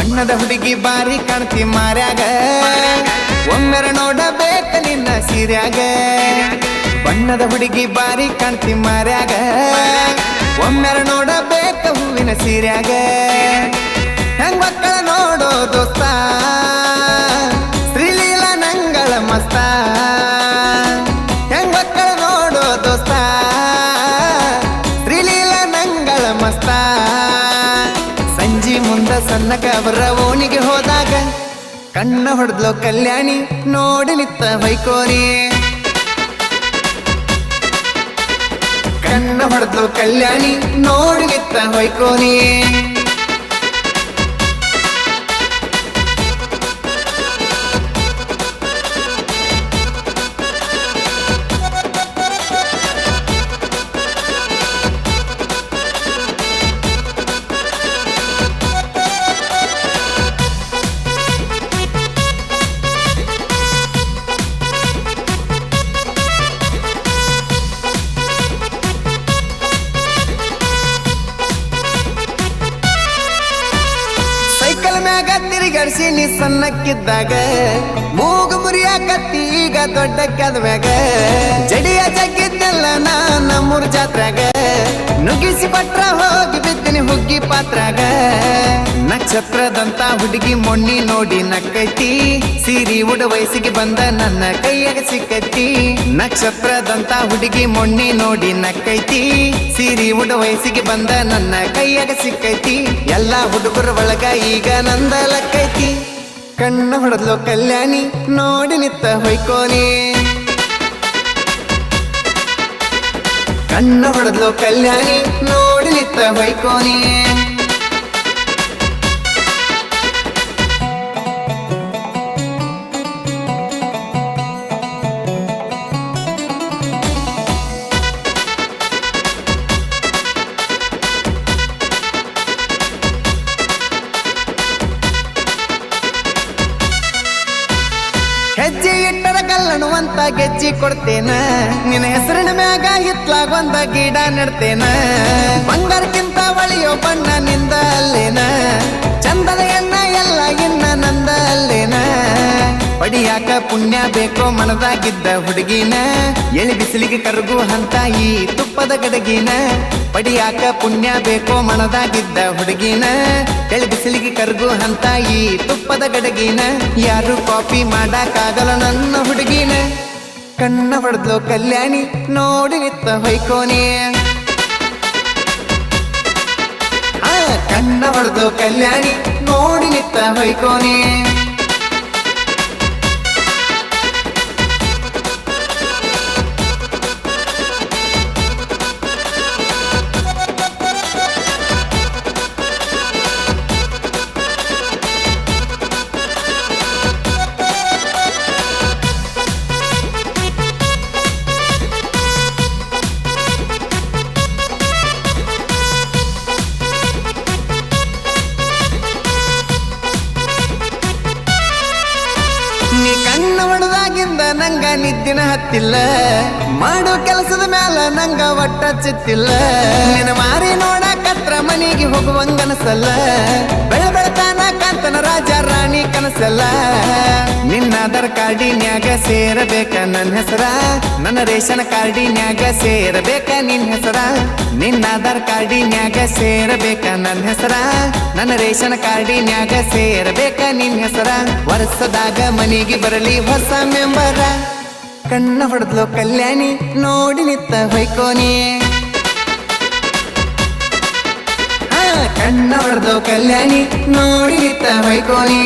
ಬಣ್ಣದ ಹುಡುಗಿ ಬಾರಿ ಕಾಣ್ತಿ ಮಾರ್ಯಾಗ. ಒಮ್ಮೆರ ನೋಡಬೇಕ ನಿನ್ನ ಸೀರ್ಯಾಗ. ಬಣ್ಣದ ಹುಡುಗಿ ಬಾರಿ ಕಾಣ್ತಿ ಮಾರ್ಯಾಗ. ಒಮ್ಮೆರ ನೋಡಬೇಕ ಹೂವಿನ ಸೀರ್ಯಾಗ. ಹೆಂಗ್ ಮಕ್ಕಳ ನೋಡೋ ದೋಸ್ತ ಶ್ರೀಲೀಲ ನಂಗಳ ಮಸ್ತ. ಹೆಂಗ್ ಮಕ್ಕಳ ನೋಡೋ ದೋಸ್ತ ಸಣ್ಣಗ ಅವರ ಓಣಿಗೆ ಹೋದಾಗ ಕಣ್ಣ ಹೊಡೆದ್ಲೋ ಕಲ್ಯಾಣಿ, ನೋಡಿ ನಿತ್ತ ಹೊಯ್ಕೋರಿ ಕಣ್ಣ ಹೊಡೆದ್ಲು ಕಲ್ಯಾಣಿ, ನೋಡಿ ನಿತ್ತ ತಿರುಗಾಡ್ಸಿ ನೀ ಸಣ್ಣಕ್ಕಿದ್ದಾಗ, ಮೂಗು ಮುರಿಯಾಕತ್ತಿ ಈಗ ದೊಡ್ಡ ಕದ್ವಾಗ ಜಡಿಯ ಜಗ್ಗಿದ್ದೆಲ್ಲ ನಾ ನಮ್ಮೂರ್ ಜಾತ್ರಾಗ ನುಗ್ಗಿಸಿ ಪಟ್ರ ಹೋಗಿ ಬಿದ್ದಿನಿ ಹುಗ್ಗಿ ಪಾತ್ರಾಗ ನಕ್ಷತ್ರದಂತ ಹುಡುಗಿ ಮೊಣ್ಣಿ ನೋಡಿ ನಕ್ಕೈತಿ. ಸಿರಿ ಉಡ ವಯಸ್ಸಿಗೆ ಬಂದ ನನ್ನ ಕೈಯಾಗ ಸಿಕ್ಕೈತಿ. ನಕ್ಷತ್ರದಂತ ಹುಡುಗಿ ಮೊಣ್ಣಿ ನೋಡಿ ನಕ್ಕೈತಿ. ಸಿರಿ ಉಡ ವಯಸ್ಸಿಗೆ ಬಂದ ನನ್ನ ಕೈಯಾಗ ಸಿಕ್ಕೈತಿ. ಎಲ್ಲಾ ಹುಡುಗರ ಒಳಗ ಈಗ ನಂದ ಲಕ್ಕೈತಿ ಕಣ್ಣು ಹೊಡೆದ್ಲು ಕಲ್ಯಾಣಿ, ನೋಡಿ ನಿತ್ತ ಹೊಯ್ಕೋನಿ ಕಣ್ಣು ಹೊಡೆದ್ಲು ಕಲ್ಯಾಣಿ, ನೋಡಿ ನಿತ್ತ ಹೊಯ್ಕೋನಿ ಗೆಜ್ಜಿ ಕೊಡ್ತೇನ ನಿನ್ನ ಹೆಸರಿನ ಮ್ಯಾಗ ಹಿತ್ಲಾಗ ಒಂದ ಗಿಡ ನೆಡ್ತೇನ. ಬಂಗಾರಕ್ಕಿಂತ ಒಳಿಯೋ ಬಣ್ಣ ನಿಂದ ಅಲ್ಲೇನ ಚಂದದ ಎಲ್ಲ ಇನ್ನ ನಂದ ಅಲ್ಲೇನ ಪಡಿಯಾಕ ಪುಣ್ಯ ಬೇಕೋ ಮನದಾಗಿದ್ದ ಹುಡುಗಿನ. ಎಳಿ ಬಿಸಿಲಿಗೆ ಕರಗು ಹಂತ ಈ ತುಪ್ಪದ ಗಡಗಿನ. ಪಡಿಯಾಕ ಪುಣ್ಯ ಬೇಕೋ ಮನದಾಗಿದ್ದ ಹುಡುಗಿನ. ಎಳಿ ಬಿಸಿಲಿಗೆ ಕರಗು ಹಂತ ಈ ತುಪ್ಪದ ಗಡಗಿನ. ಯಾರು ಕಾಪಿ ಮಾಡಕ್ಕಾಗಲ್ಲ ನನ್ನ ಹುಡುಗಿನ ಕಣ್ಣ ಹೊಡೆದ್ಲು ಕಲ್ಯಾಣಿ ನೋಡಿ ನಿತ್ತ ಹೊಯ್ಕೋನಿ ಕಣ್ಣ ಹೊಡೆದು ಕಲ್ಯಾಣಿ ನೋಡಿ ನಿತ್ತ ಹೊಯ್ಕೋನಿ ನಿದ್ದಿನ ಹತ್ತಿಲ್ಲ. ಮಾಡೋ ಕೆಲಸದ ಮ್ಯಾಲ ನಂಗ ಒಟ್ಟ ಚಿತ್ತಿಲ್ಲ ನಿನ್ನ ಮಾರಿ ನೋಡಕತ್ರ ಮನೆಗೆ ಹೋಗುವಂಗನಸಲ್ಲ. ಬೆಳ ಬೆಳತಾನ ಕಾಂತನ ರಾಜ ರಾಣಿ ಕನಸಲ್ಲ. ನಿನ್ನ ಆಧಾರ್ ಕಾರ್ಡಿನ್ಯಾಗ ಸೇರಬೇಕ ನನ್ನ ಹೆಸರ. ನನ್ನ ರೇಷನ್ ಕಾರ್ಡಿನ್ಯಾಗ ಸೇರಬೇಕ ನಿನ್ನ ಹೆಸರ. ನಿನ್ನ ಆಧಾರ್ ಕಾರ್ಡಿನ್ಯಾಗ ಸೇರಬೇಕ ನನ್ನ ಹೆಸರ. ನನ್ನ ರೇಷನ್ ಕಾರ್ಡಿನ್ಯಾಗ ಸೇರಬೇಕ ನಿನ್ನ ಹೆಸರ. ವರ್ಷದಾಗ ಮನೆಗೆ ಬರಲಿ ಹೊಸ ಮೆಂಬರ. ಕಣ್ಣ ಹೊಡೆದ್ಲು ಕಲ್ಯಾಣಿ ನೋಡಿ ನಿತ್ತ ಹೊಯ್ಕೋನಿ ಕಣ್ಣ ಹೊಡೆದು ಕಲ್ಯಾಣಿ ನೋಡಿ ನಿತ್ತ ಹೊಯ್ಕೋನಿ